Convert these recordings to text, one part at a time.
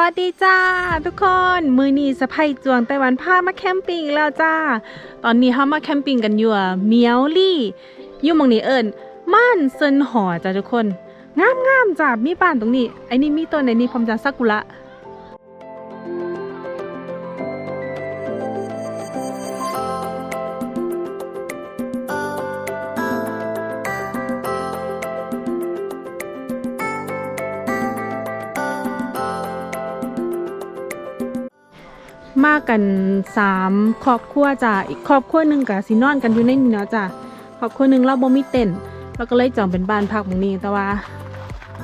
วัสดีจ้าทุกคนมือนีสะพายจวงไต้หวันพามาแคมปิ้งแล้วจ้า ตอนนี้เขามาแคมปิ้งกันอยู่อะเมียวลี่อยู่มองนี้เอิญม่านเซินหอจ้าทุกคน งามงามๆจ้ามีบ้านตรงนี้ไอ้นี่มีต้นไอ้นี่พร้อมจะซากุระ มากกันสามครอบครัวจ้ะอีกครอบครัวหนึ่งกับสินอนกันอยู่ในนี้เนาะจ้ะครอบครัวหนึ่งเราบ่มีเต็นท์เราก็เลยจองเป็นบ้านพักหมองนี้แต่ว่า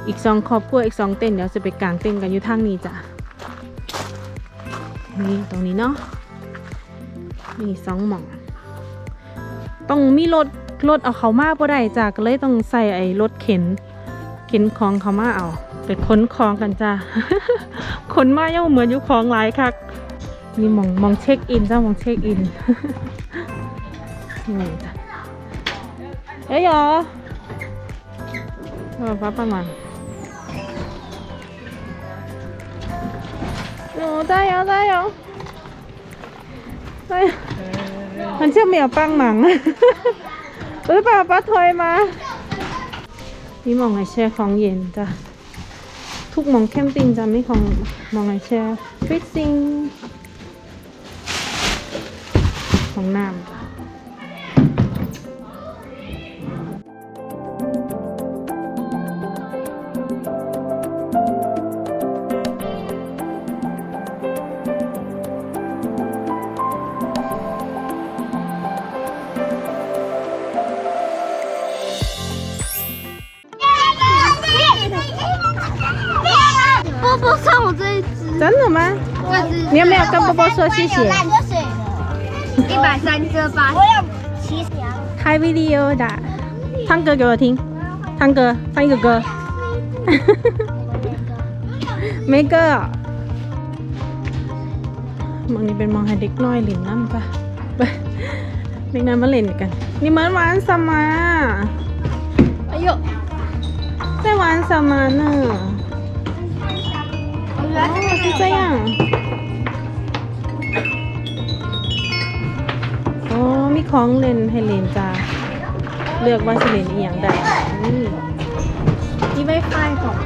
อีกสองครอบครัวอีกสองเต็นท์เดี๋ยวจะไปกางเต็นท์กันอยู่ทางนี้จ้ะนี่ตรงนี้เนาะนี่สองหม่องต้องมีรถรถเอาเขามาบ่ได้จ้ะก็เลยต้องใส่ไอ้รถเข็น เข็นของเขามาเอาไปขนของกันจ้ะขนมาเยังเหมือนอยู่ของหลายคัก นี่มองมองเช็คอินจ้ามองเช็คอินนี่จ้ะเอ้ยเหรอเออป้าประมาณโอ้ได้แล้วได้แล้วได้มันเชื่อเหมียวปังหมังเอ้ยป้าป้าถอยมานี่มองไอแช่ของเย็นจ้ะทุกหมองแคมปิ้งจะไม่ของมองไอแช่ฟิตซิง ของน้ำจ้ะ波波送我这一只，真的吗？这只你有没有跟波波说谢谢？ 一百三个八？我要七十。开 video 的，唱歌给我听，唱歌，唱一个歌。没歌อ่ะมองนี่เป็นมองให้เด็กน้อยเล่นน้ำจ้ะไปเด็กน้อยมาเล่นกัน นี่เหมือนหวานสมา 哎呦，在玩什么呢？原哦，是这样。 ของเล่นให้เล่นจ้า เลือกว่าจะเล่นอีหยังได้นี่มีไวไฟของ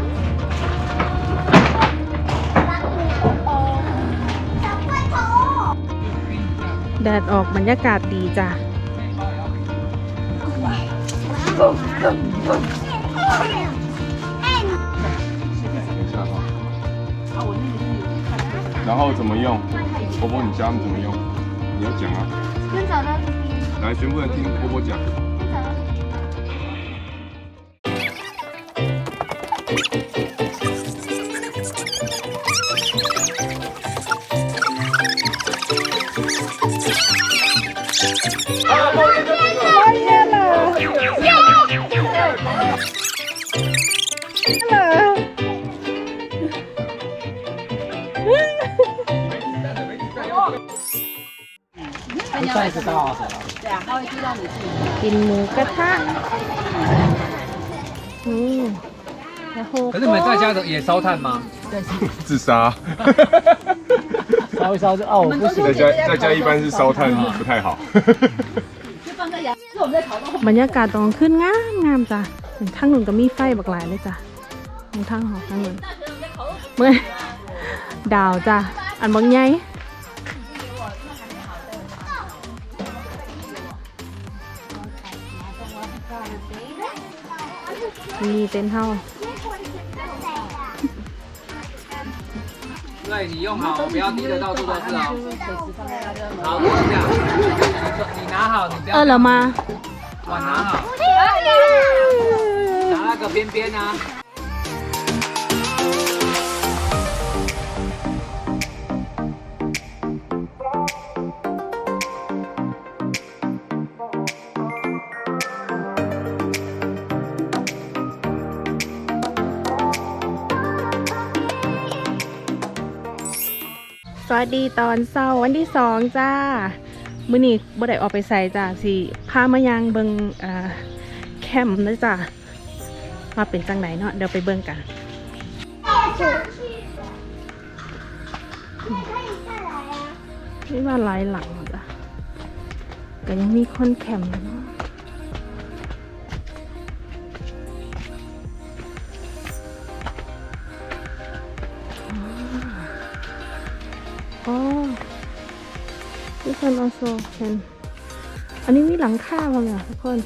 แดดออกบรรยากาศดีจ้ะ 等一下哈。然后怎么用？波波，你教他们怎么用？你要讲啊！先找到 来，全部人听波波讲。กินหมูกระทะอืม然后可是你们在家的也烧炭吗？自杀，烧一烧就哦，我不行在家在家一般是烧炭不太好。 บรรยากาศตอนขึ้นงามงามจ้ะทางนู้นก็มีไฟบักหลายเลยจ้ะทางทางหอทางนู้นเมื่อดาวจ้ะ อันบางใหญ่ มีเต็นท์เท่า 对你用好，不要低的到处都是哦。好，等一下，你你拿好，你不 เออ 要 เรามา 碗拿好，拿那个边边啊。 สวัสดีตอนเช้าวันที่สองจ้า มื่อนี้บ่ได้ออกไปใส่จ้าสิพามายังเบิงอ่าแคมป์นะจ้ามาเป็นจังไหนเนาะเดี๋ยวไปเบิ่งกันไม่ว่าหลายหลังจ้ะก็ยังมีคนแคมป์เนาะ This one also can อันนี้มีหลังคาบ้างอะทุกคน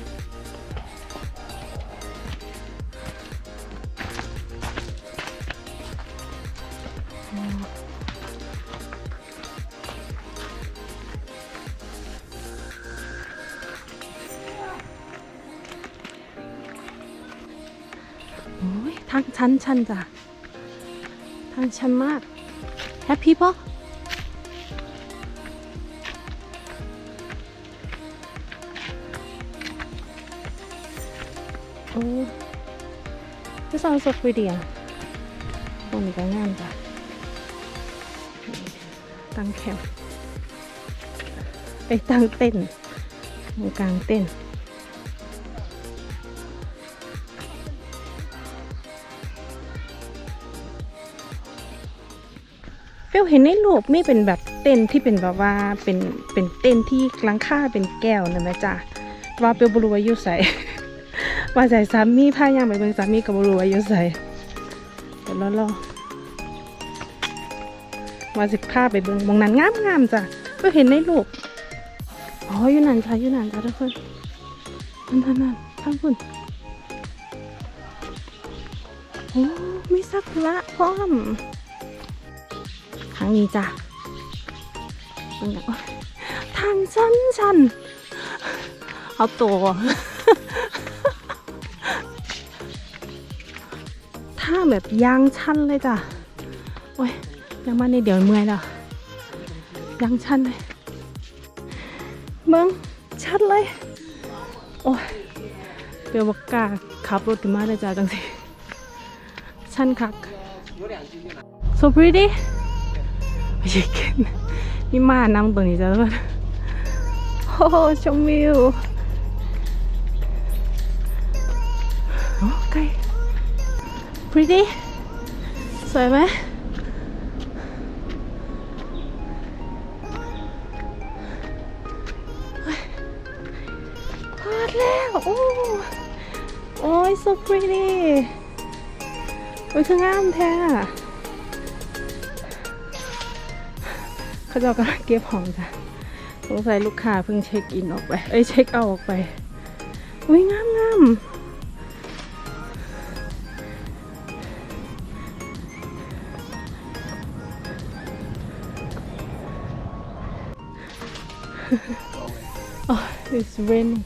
โอ้ยทางชั้นชันจ้ะทางชันมาก Happy ปะ โอ้ This sounds so pretty อะตรงนี้ก็งามจ้ะตั้งแคมป์ไปตั้งเต้นตรงกลางเต้นเฟลเห็นในรูปไมีเป็นแบบเต้นที่เป็นแบบว่าเป็นเป็นเต้นที่หลังค่าเป็นแก้วนะแม่จ้ะว่าเปลบรูวาอยู่ใส่ ว่าใส่สามีพายางไปเบิ่งสามีกับบรูว่าอยู่ใส่เดี๋ยวรอรอว่าสิพาไปเบิ่งมองนั้นงามงามๆจ้ะเฟลเห็นในรูปอ๋ออยู่นั่นจ้ะอยู่นั่นจ้ะทุกคนนั่นนั่นนั่นข้างบนโอ้มีสักุระพร้อมทางนี้จ้ะทางชันชันเอาตัว ถ้าแบบยางชันเลยจ้ะ โอ้ยยังมาในเดี๋ยวเมื่อยแล้วยางชันเลยเบิ้งชันเลย โอ้ยเดี๋ยวบอกกาขับรถขึ้นมาเลยจ้ะจังสิชันคัก so pretty ไม่ใช่เก่งนี่มานั่งตรงนี้จ้ะทุกคนโอ้โหชมวิว โอ้ไกล pretty สวยไหมพลาดแล้วโอ้โอ้ย so pretty โอ้ยคืองามแท้เขาจะกำลังเก็บของจ้ะสงสัยลูกค้าเพิ่งเช็คอินออกไป เอ้ย เช็คเอาท์ออกไป อุ้ยงามงาม โอ้ it's raining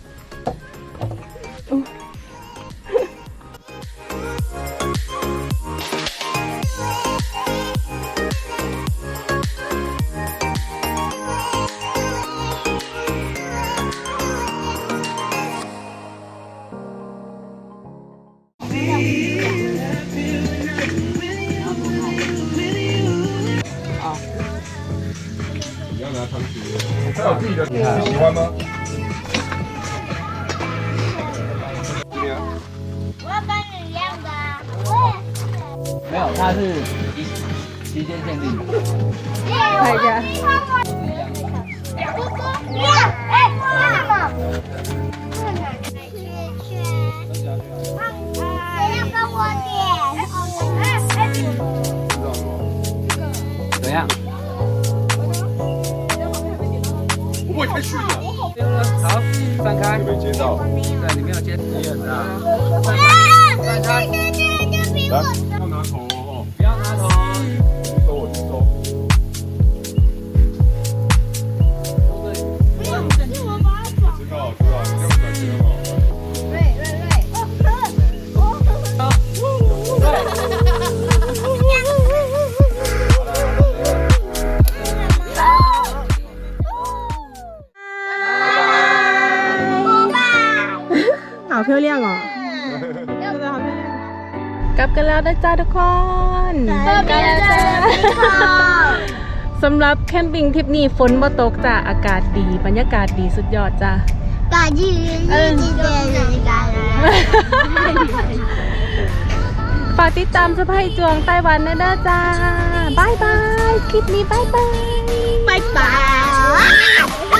它是期间限定，看一下。都是一样的。哥哥，哎，妈妈。奶奶，圈圈。妈妈，谁要跟我点？哎哎哎！怎么样？我太逊了。好，散开。我没有。对，你没有接，你忍着。啊，我姐姐就比我。 เพียวเลี้ยงเหรอเกลับกันแล้วนะจ๊ะทุกคนกลับกันแล้วจ้าสำหรับแคมปิ้งทริปนี้ฝนบ่ตกจ้าอากาศดี บรรยากาศดีสุดยอดจ้ากาดีดีดีดีฝากติดตามสะพายจวงไต้หวันนะนะจ้าบายบาย คลิปนี้บายบายบายบาย